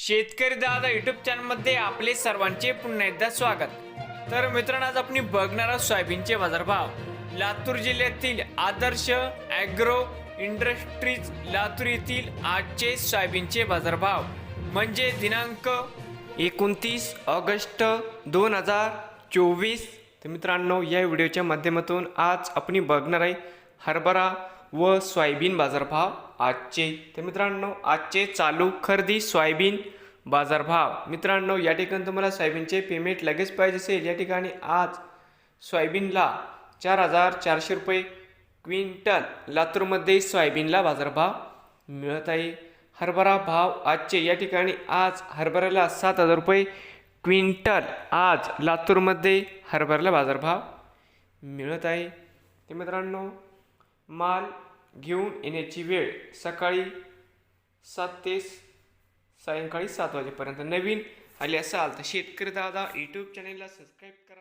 शेतकरी दादा युट्यूब चॅनलमध्ये आपले सर्वांचे पुन्हा एकदा स्वागत. तर मित्रांनो आज आपण बघणार आहोत सोयाबीनचे बाजारभाव. लातूर जिल्ह्यातील आदर्श ॲग्रो इंडस्ट्रीज लातूर येथील आजचे सोयाबीनचे बाजारभाव. म्हणजे दिनांक एकोणतीस ऑगस्ट दोन हजार चोवीस. तर मित्रांनो या व्हिडिओच्या माध्यमातून आज आपण बघणार आहे हरभरा व सोयाबीन बाजारभाव आजचे. तर मित्रांनो आजचे चालू खरेदी सोयाबीन बाजारभाव. मित्रांनो या ठिकाणी तुम्हाला सोयाबीनचे पेमेंट लगेच पाहिजे असेल. या ठिकाणी आज सोयाबीनला चार हजार चारशे रुपये क्विंटल लातूरमध्ये सोयाबीनला बाजारभाव मिळत आहे. हरभरा भाव आजचे. या ठिकाणी आज हरभऱ्याला सात हजार रुपये क्विंटल आज लातूरमध्ये हरभऱ्याला बाजारभाव मिळत आहे. ते मित्रांनो माल घेऊन येण्याची वेळ सकाळी सात ते सायंकाळी सात वाजेपर्यंत. नवीन आले असाल तर शेतकरी दादा यूट्यूब चॅनेलला सबस्क्राईब करा.